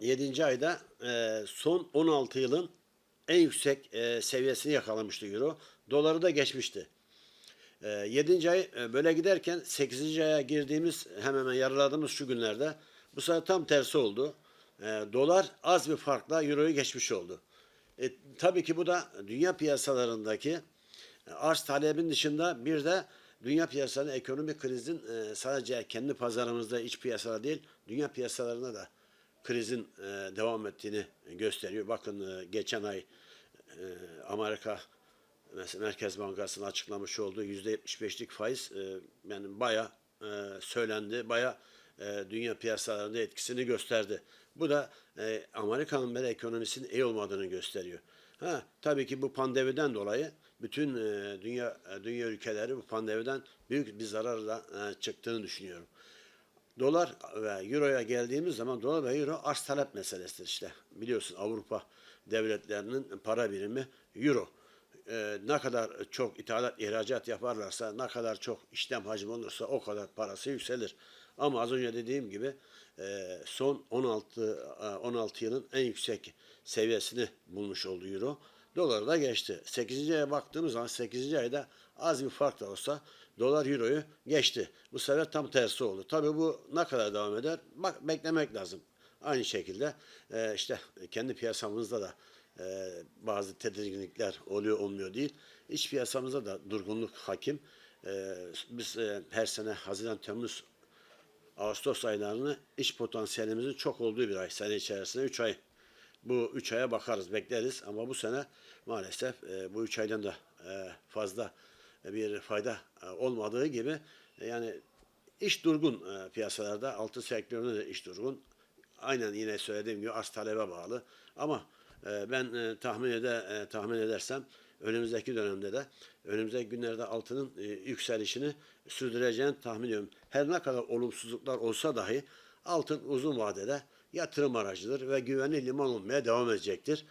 7. ayda e, son 16 yılın en yüksek e, seviyesini yakalamıştı Euro. Doları da geçmişti. E, 7. ay e, böyle giderken 8. aya girdiğimiz hemen hemen yarıladığımız şu günlerde bu sefer tam tersi oldu. E, dolar az bir farkla Euro'yu geçmiş oldu. E, tabii ki bu da dünya piyasalarındaki e, arz talebin dışında bir de dünya piyasalarının ekonomik krizin e, sadece kendi pazarımızda iç piyasalar değil dünya piyasalarında da krizin e, devam ettiğini gösteriyor. Bakın e, geçen ay e, Amerika Merkez Bankası'nın açıklamış olduğu %75'lik faiz yani baya söylendi, baya dünya piyasalarında etkisini gösterdi. Bu da Amerika'nın böyle ekonomisinin iyi olmadığını gösteriyor. Ha, tabii ki bu pandemiden dolayı bütün dünya dünya ülkeleri bu pandemiden büyük bir zararla çıktığını düşünüyorum. Dolar ve Euro'ya geldiğimiz zaman dolar ve Euro arz talep meselesidir işte. Biliyorsun Avrupa devletlerinin para birimi Euro. Ee, ne kadar çok ithalat ihracat yaparlarsa, ne kadar çok işlem hacmi olursa o kadar parası yükselir. Ama az önce dediğim gibi e, son 16 e, 16 yılın en yüksek seviyesini bulmuş oldu Euro. Dolar da geçti. 8. aya baktığımız zaman 8. ayda az bir fark da olsa dolar euroyu geçti. Bu sefer tam tersi oldu. Tabii bu ne kadar devam eder? Bak beklemek lazım. Aynı şekilde e, işte kendi piyasamızda da e, bazı tedirginlikler oluyor olmuyor değil. İç piyasamızda da durgunluk hakim. E, biz e, her sene Haziran, Temmuz, Ağustos aylarını iş potansiyelimizin çok olduğu bir ay. Sene içerisinde 3 ay. Bu 3 aya bakarız, bekleriz ama bu sene maalesef e, bu 3 aydan da e, fazla bir fayda e, olmadığı gibi e, yani iş durgun e, piyasalarda, altın sektöründe de iş durgun. Aynen yine söylediğim gibi arz talebe bağlı. Ama e, ben e, tahmin ede e, tahmin edersem önümüzdeki dönemde de önümüzdeki günlerde altının e, yükselişini sürdüreceğini tahmin ediyorum. Her ne kadar olumsuzluklar olsa dahi altın uzun vadede yatırım aracıdır ve güvenli liman olmaya devam edecektir.